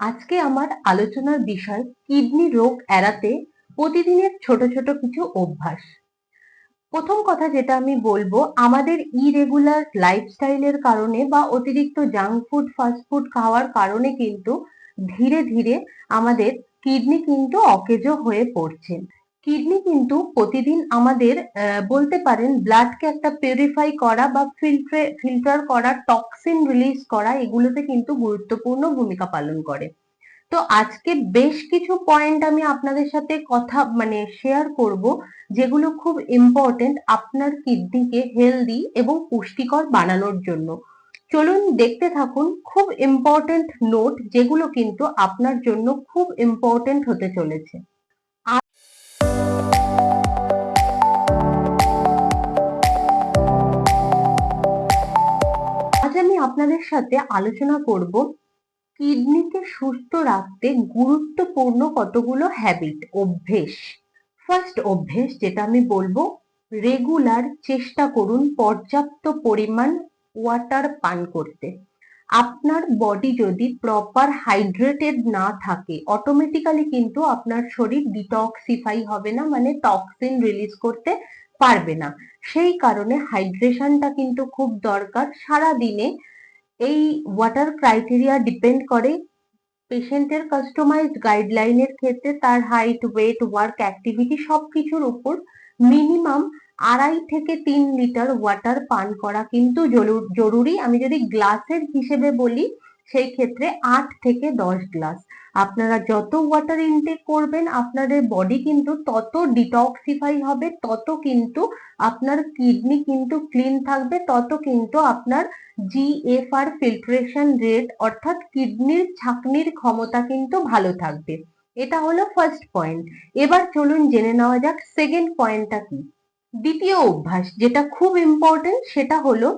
আজকে আমার আলোচনার বিষয় কিডনি রোগ এড়াতে প্রতিদিনের ছোট ছোট কিছু অভ্যাস। প্রথম কথা যেটা আমি বলব, আমাদের ইরেগুলার লাইফস্টাইলের কারণে বা অতিরিক্ত জাঙ্ক ফুড ফাস্ট ফুড খাওয়ার কারণে কিন্তু ধীরে ধীরে আমাদের কিডনি কিন্তু অকেজো হয়ে পড়ছে। কিডনি কিন্তু প্রতিদিন আমাদের বলতে পারেন ব্লাডকে একটা পিউরিফাই করা বা ফিল্ট্রে ফিল্টার করা টক্সিন রিলিজ করা, এগুলোতে কিন্তু গুরুত্বপূর্ণ ভূমিকা পালন করে। তো আজকে বেশ কিছু পয়েন্ট আমি আপনাদের সাথে কথা মানে শেয়ার করব, যেগুলো খুব ইম্পর্টেন্ট আপনার কিডনিকে হেলদি এবং পুষ্টিকর বানানোর জন্য। চলুন দেখতে থাকুন খুব ইম্পর্টেন্ট নোট যেগুলো কিন্তু আপনার জন্য খুব ইম্পর্টেন্ট হতে চলেছে। আপনাদের সাথে আলোচনা করব কিডনিকে সুস্থ রাখতে গুরুত্বপূর্ণ কতগুলো হ্যাবিট অভ্যেস। ফার্স্ট অভ্যেস যেটা আমি বলব রেগুলার চেষ্টা করুন পর্যাপ্ত পরিমাণ ওয়াটার পান করতে। আপনার বডি যদি প্রপার হাইড্রেটেড না থাকে অটোমেটিক্যালি কিন্তু আপনার শরীর ডিটক্সিফাই হবে না মানে টক্সিন রিলিজ করতে পারবে না। সেই কারণে হাইড্রেশনটা কিন্তু খুব দরকার। সারা দিনে এই ওয়াটার ক্রাইটেরিয়া ডিপেন্ড করে। পেশেন্টের কাস্টমাইজড গাইডলাইনের ক্ষেত্রে তার হাইট ওয়েট ওয়ার্ক অ্যাক্টিভিটি সবকিছুর উপর মিনিমাম আড়াই থেকে তিন লিটার ওয়াটার পান করা কিন্তু জরু- জরুরি। আমি যদি গ্লাসের হিসেবে বলি সেই ক্ষেত্রে আট থেকে দশ গ্লাস। আপনারা যত ওয়াটার ইনটেক করবেন, আপনাদের বডি কিন্তু তত ডিটক্সিফাই হবে, তত কিন্তু আপনার কিডনি কিন্তু ক্লিন থাকবে, তত কিন্তু আপনার জিএফআর ফিল্ট্রেশন রেট অর্থাৎ কিডনির ছাকনির ক্ষমতা কিন্তু ভালো থাকবে। এটা হলো ফার্স্ট পয়েন্ট এবার চলুন জেনে নেওয়া যাক সেকেন্ড পয়েন্টটা কি। দ্বিতীয় অভ্যাস যেটা খুব ইম্পর্টেন্ট সেটা হলো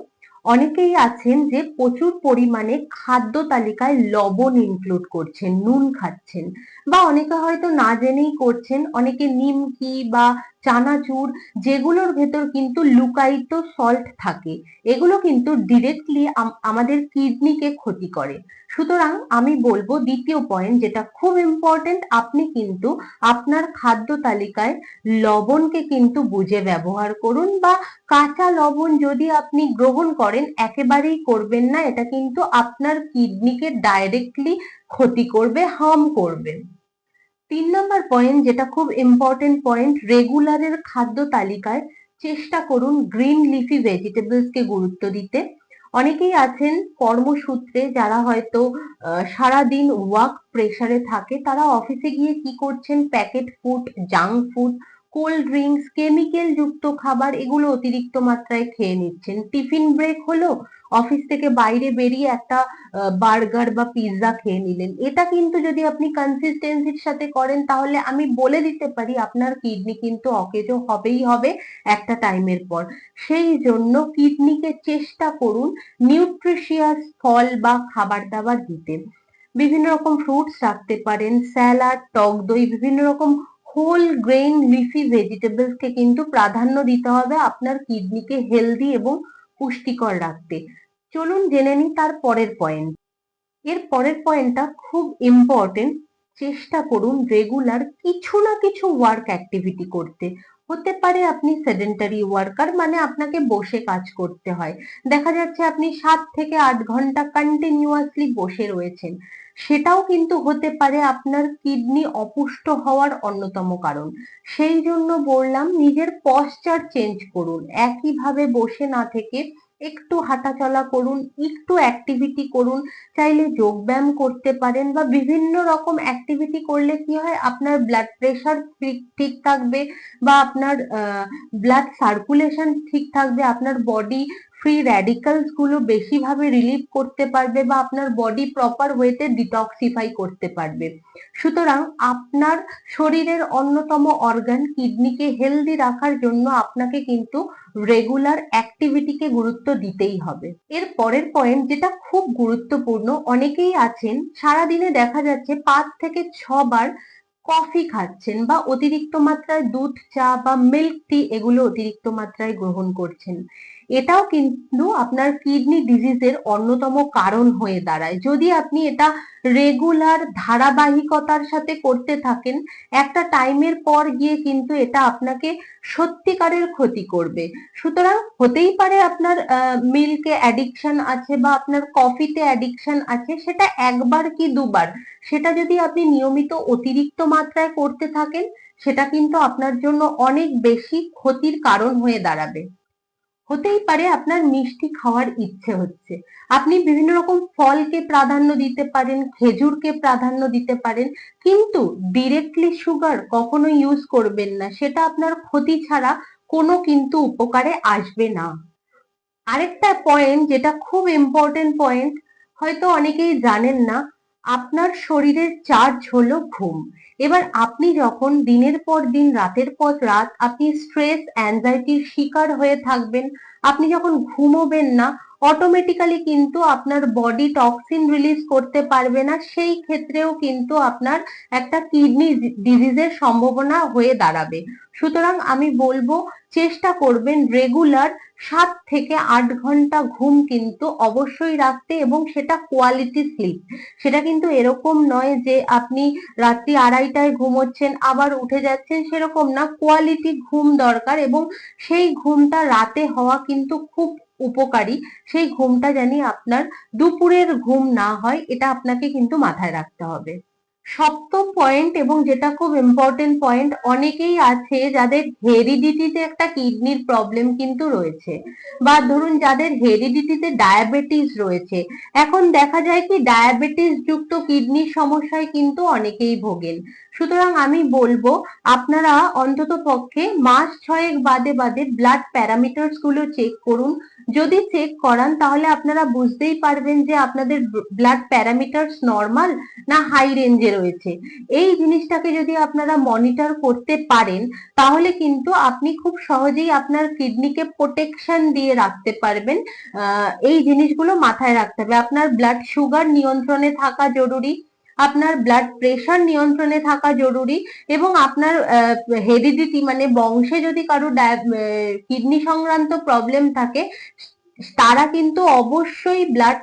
অনেকেই আছেন যে প্রচুর পরিমাণে খাদ্য তালিকায় লবণ ইনক্লুড করছেন, নুন খাচ্ছেন বা অনেকে হয়তো না জেনেই করছেন, অনেকে নিমকি বা চানাচুর, যেগুলোর ভেতর কিন্তু লুকায়িত সল্ট থাকে, এগুলো কিন্তু ডিরেক্টলি আমাদের কিডনিকে ক্ষতি করে। সুতরাং আমি বলব দ্বিতীয় পয়েন্ট যেটা খুব ইম্পর্টেন্ট আপনি কিন্তু আপনার খাদ্য তালিকায় লবণকে কিন্তু বুঝে ব্যবহার করুন বা কাঁচা লবণ যদি আপনি গ্রহণ করেন, একেবারেই করবেন না, এটা কিন্তু আপনার কিডনিকে ডাইরেক্টলি ক্ষতি করবে হার্ম করবে। তিন নম্বর পয়েন্ট যেটা খুব ইম্পর্টেন্ট পয়েন্ট রেগুলারের খাদ্য তালিকায় চেষ্টা করুন গ্রিন লিফি ভেজিটেবলস কে গুরুত্ব দিতে। অনেকেই আছেন কর্মসূত্রে যারা হয়তো সারাদিন ওয়ার্ক প্রেসারে থাকে, তারা অফিসে গিয়ে কি করছেন? Packet food junk food cold drinks chemical যুক্ত খাবার এগুলো অতিরিক্ত মাত্রায় খেয়ে নিচ্ছেন। টিফিন ব্রেক হলো অফিস থেকে বাইরে বেরিয়ে একটা বার্গার বা পিৎজা খেয়ে নিলেন। এটা কিন্তু যদি আপনি কনসিস্টেন্সির সাথে করেন, তাহলে আমি বলে দিতে পারি আপনার কিডনি কিন্তু অকেজো হবেই হবে একটা টাইমের পর। সেই জন্য কিডনিকে চেষ্টা করুন নিউট্রিশিয়াস ফল বা খাবার দাবার দিতে। বিভিন্ন রকম ফ্রুটস রাখতে পারেন স্যালাড টক দই, বিভিন্ন রকম হোল গ্রেন লিফি ভেজিটেবলসকে কিন্তু প্রাধান্য দিতে হবে আপনার কিডনিকে হেলদি এবং পুষ্টিকর রাখতে। চলুন জেনে নিই তার পরের পয়েন্ট এর পরের পয়েন্টটা খুব ইম্পর্টেন্ট চেষ্টা করুন রেগুলার কিছু না কিছু ওয়ার্ক অ্যাক্টিভিটি করতে। হতে পারে আপনি সেডেন্টারি ওয়ার্কার মানে আপনাকে বসে কাজ করতে হয়। দেখা যাচ্ছে আপনি সাত থেকে আট ঘণ্টা কন্টিনিউয়াসলি বসে রয়েছেন। সেটাও কিন্তু হতে পারে আপনার কিডনি অপুষ্ট হওয়ার অন্যতম কারণ। সেই জন্য বললাম, নিজের পশ্চার চেঞ্জ করুন। একইভাবে বসে না থেকে একটু হাঁটাচলা করুন, একটু অ্যাক্টিভিটি করুন, চাইলে যোগব্যায়াম করতে পারেন বা বিভিন্ন রকম অ্যাক্টিভিটি করলে কি হয়? আপনার ব্লাড প্রেশার ঠিক থাকবে বা আপনার ব্লাড সার্কুলেশন ঠিক থাকবে, আপনার বডি ফ্রি র্যাডিকালসগুলো বেশিভাবে রিলিভ করতে পারবে বা আপনার বডি প্রপার ওয়েতে ডিটক্সিফাই করতে পারবে। সুতরাং আপনার শরীরের অন্যতম অর্গান কিডনিকে হেলদি রাখার জন্য আপনাকে কিন্তু রেগুলার অ্যাক্টিভিটিকে গুরুত্ব দিতেই হবে। এর পরের পয়েন্ট যেটা খুব গুরুত্বপূর্ণ, অনেকেই আছেন, সারাদিনে দেখা যাচ্ছে পাঁচ থেকে ছবার কফি খাচ্ছেন বা অতিরিক্ত মাত্রায় দুধ, চা বা মিল্ক টি এগুলো অতিরিক্ত মাত্রায় গ্রহণ করছেন। এটাও কিন্তু আপনার কিডনি ডিজিজের অন্যতম কারণ হয়ে দাঁড়ায়। যদি আপনি এটা রেগুলার ধারাবাহিকতার সাথে করতে থাকেন, একটা টাইমের পর গিয়ে কিন্তু এটা আপনাকে সত্যিকারের ক্ষতি করবে। সুতরাং হতেই পারে আপনার মিল্কে অ্যাডিকশন আছে বা আপনার কফিতে অ্যাডিকশন আছে, সেটা একবার কি দুবার, সেটা যদি আপনি নিয়মিত অতিরিক্ত মাত্রায় করতে থাকেন, সেটা কিন্তু আপনার জন্য অনেক বেশি ক্ষতির কারণ হয়ে দাঁড়াবে। হতেই পারে আপনার মিষ্টি খাওয়ার ইচ্ছে হচ্ছে। আপনি বিভিন্ন রকম ফলকে প্রাধান্য দিতে পারেন, খেজুরকে প্রাধান্য দিতে পারেন, কিন্তু ডিরেক্টলি সুগার কখনো ইউজ করবেন না, সেটা আপনার ক্ষতি ছাড়া কোনো কিন্তু উপকারে আসবে না। আরেকটা পয়েন্ট যেটা খুব ইম্পর্টেন্ট পয়েন্ট হয়তো অনেকেই জানেন না আপনার শরীরের চার্জ হলো ঘুম। এবার আপনি যখন দিনের পর দিন, রাতের পর রাত আপনি স্ট্রেস অ্যাংজাইটির শিকার হয়ে থাকবেন, আপনি যখন ঘুমোবেন না অটোমেটিক্যালি কিন্তু আপনার বডি টক্সিন রিলিজ করতে পারবে না, সেই ক্ষেত্রেও কিন্তু আপনার একটা কিডনি ডিজিজের সম্ভাবনা হয়ে দাঁড়াবে। সুতরাং আমি বলব, চেষ্টা করবেন রেগুলার সাত থেকে আট ঘণ্টা ঘুম কিন্তু অবশ্যই রাখতে এবং সেটা কোয়ালিটি স্লিপ সেটা কিন্তু এরকম নয় যে আপনি রাত্রি আড়াইটায় ঘুমোচ্ছেন, আবার উঠে যাচ্ছেন, সেরকম না। কোয়ালিটি ঘুম দরকার এবং সেই ঘুমটা রাতে হওয়া কিন্তু খুব উপকারী, সেই ঘুমটা জানি আপনার দুপুরের ঘুম না হয়, এটা আপনাকে কিন্তু মাথায় রাখতে হবে। সপ্তম পয়েন্ট এবং যেটা খুব ইম্পর্টেন্ট পয়েন্ট অনেকেই আছে যাদের হেরিডিটিতে একটা কিডনির প্রবলেম কিন্তু রয়েছে। বা ধরুন যাদের হেরিডিটিতে ডায়াবেটিস রয়েছে। এখন দেখা যায় কি ডায়াবেটিস যুক্ত কিডনির সমস্যায় কিন্তু অনেকেই ভোগেন। সুতরাং আমি বলব, আপনারা অন্তত পক্ষে মাস ছয়েক বাদে বাদে ব্লাড প্যারামিটার্সগুলো চেক করুন। যদি চেক করান, তাহলে আপনারা বুঝতেই পারবেন যে আপনাদের ব্লাড প্যারামিটার্স নর্মাল না হাই রেঞ্জে রয়েছে। এই জিনিসটাকে যদি আপনারা মনিটর করতে পারেন, তাহলে কিন্তু আপনি খুব সহজেই আপনার কিডনিকে প্রোটেকশন দিয়ে রাখতে পারবেন। এই জিনিসগুলো মাথায় রাখতে হবে। আপনার ব্লাড সুগার নিয়ন্ত্রণে থাকা জরুরি। আপনার ব্লাড প্রেশার নিয়ন্ত্রণে থাকা জরুরি এবং আপনার হেরিডিটি মানে বংশে যদি কারও কিডনি সংক্রান্ত প্রবলেম থাকে, তারা কিন্তু অবশ্যই ব্লাড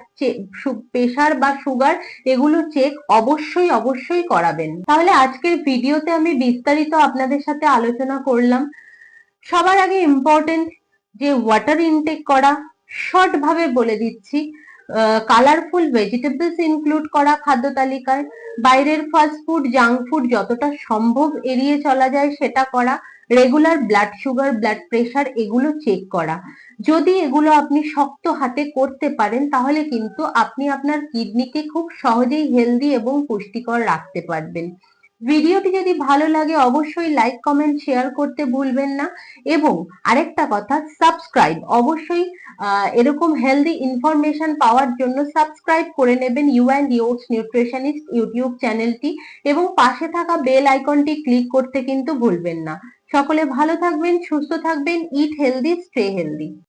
প্রেশার বা সুগার এগুলো চেক অবশ্যই অবশ্যই করাবেন। তাহলে আজকের ভিডিওতে আমি বিস্তারিত আপনাদের সাথে আলোচনা করলাম। সবার আগে ইম্পর্টেন্ট যে ওয়াটার ইনটেক করা শর্ট ভাবে বলে দিচ্ছি। কালারফুল ভেজিটেবলস ইনক্লুড করা খাদ্য তালিকায়। বাইরের ফাস্ট ফুড জাঙ্ক ফুড যতটা সম্ভব এড়িয়ে চলা যায় সেটা করা। Regular blood sugar blood pressure এগুলো চেক করা। যদি এগুলো আপনি শক্ত হাতে করতে পারেন, তাহলে কিন্তু আপনি আপনার কিডনিকে খুব সহজেই হেলদি এবং পুষ্টিকর রাখতে পারবেন। ভিডিওটি যদি ভালো লাগে, অবশ্যই লাইক কমেন্ট শেয়ার করতে ভুলবেন না। এবং আরেকটা কথা সাবস্ক্রাইব অবশ্যই এরকম হেলদি ইনফরমেশন পাওয়ার জন্য সাবস্ক্রাইব করে নেবেন ইউ অ্যান্ড ইউটস নিউট্রিশনিস্ট ইউটিউব চ্যানেলটি এবং পাশে থাকা বেল আইকনটি ক্লিক করতে কিন্তু ভুলবেন না। সকলে ভালো থাকবেন, সুস্থ থাকবেন ইট হেলদি স্টে হেলদি